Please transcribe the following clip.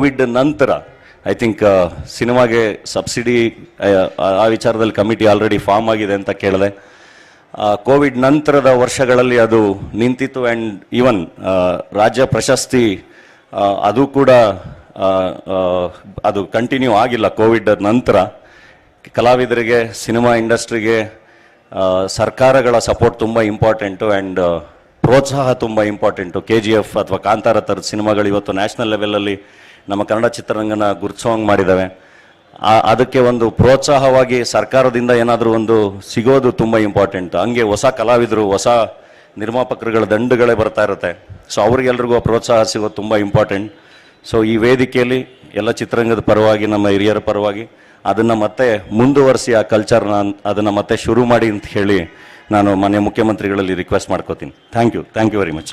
Covid ನಂತರ I think ಸಿನಿಮಾಗೆ subsidy, ಆ ವಿಚಾರದಲ್ಲಿ ಕಮಿಟಿ ಆಲ್ರೆಡಿ ಫಾರ್ಮ್ ಆಗಿದೆ ಅಂತ ಕೇಳಿದೆ. ಕೋವಿಡ್ ನಂತರದ ವರ್ಷಗಳಲ್ಲಿ ಅದು ನಿಂತಿತ್ತು ಆ್ಯಂಡ್ ಈವನ್ ರಾಜ್ಯ ಪ್ರಶಸ್ತಿ ಅದು ಕೂಡ ಅದು ಕಂಟಿನ್ಯೂ ಆಗಿಲ್ಲ ಕೋವಿಡ್ ನಂತರ. ಕಲಾವಿದರಿಗೆ, ಸಿನಿಮಾ ಇಂಡಸ್ಟ್ರಿಗೆ ಸರ್ಕಾರಗಳ ಸಪೋರ್ಟ್ ತುಂಬ ಇಂಪಾರ್ಟೆಂಟು ಆ್ಯಂಡ್ ಪ್ರೋತ್ಸಾಹ ತುಂಬ ಇಂಪಾರ್ಟೆಂಟು ಕೆ ಜಿ ಎಫ್ ಅಥವಾ ಕಾಂತಾರ ಥರದ ಸಿನಿಮಾಗಳು ಇವತ್ತು ನ್ಯಾಷನಲ್ ಲೆವೆಲಲ್ಲಿ ನಮ್ಮ ಕನ್ನಡ ಚಿತ್ರರಂಗನ ಗುರುತಿಸೋಂಗೆ ಮಾಡಿದ್ದಾವೆ. ಅದಕ್ಕೆ ಒಂದು ಪ್ರೋತ್ಸಾಹವಾಗಿ ಸರ್ಕಾರದಿಂದ ಏನಾದರೂ ಒಂದು ಸಿಗೋದು ತುಂಬ ಇಂಪಾರ್ಟೆಂಟ್ ಹಂಗೆ ಹೊಸ ಕಲಾವಿದರು, ಹೊಸ ನಿರ್ಮಾಪಕರುಗಳ ದಂಡುಗಳೇ ಬರ್ತಾ ಇರುತ್ತೆ. ಸೊ ಅವ್ರಿಗೆಲ್ರಿಗೂ ಪ್ರೋತ್ಸಾಹ ಸಿಗೋದು ತುಂಬ ಇಂಪಾರ್ಟೆಂಟ್ ಸೊ ಈ ವೇದಿಕೆಯಲ್ಲಿ ಎಲ್ಲ ಚಿತ್ರರಂಗದ ಪರವಾಗಿ, ನಮ್ಮ ಹಿರಿಯರ ಪರವಾಗಿ ಅದನ್ನು ಮತ್ತೆ ಮುಂದುವರಿಸಿ ಆ ಕಲ್ಚರ್ನ ಅದನ್ನು ಮತ್ತೆ ಶುರು ಮಾಡಿ ಅಂತ ಹೇಳಿ ನಾನು ಮಾನ್ಯ ಮುಖ್ಯಮಂತ್ರಿಗಳಲ್ಲಿ ರಿಕ್ವೆಸ್ಟ್ ಮಾಡ್ಕೋತೀನಿ. Thank you thank you very much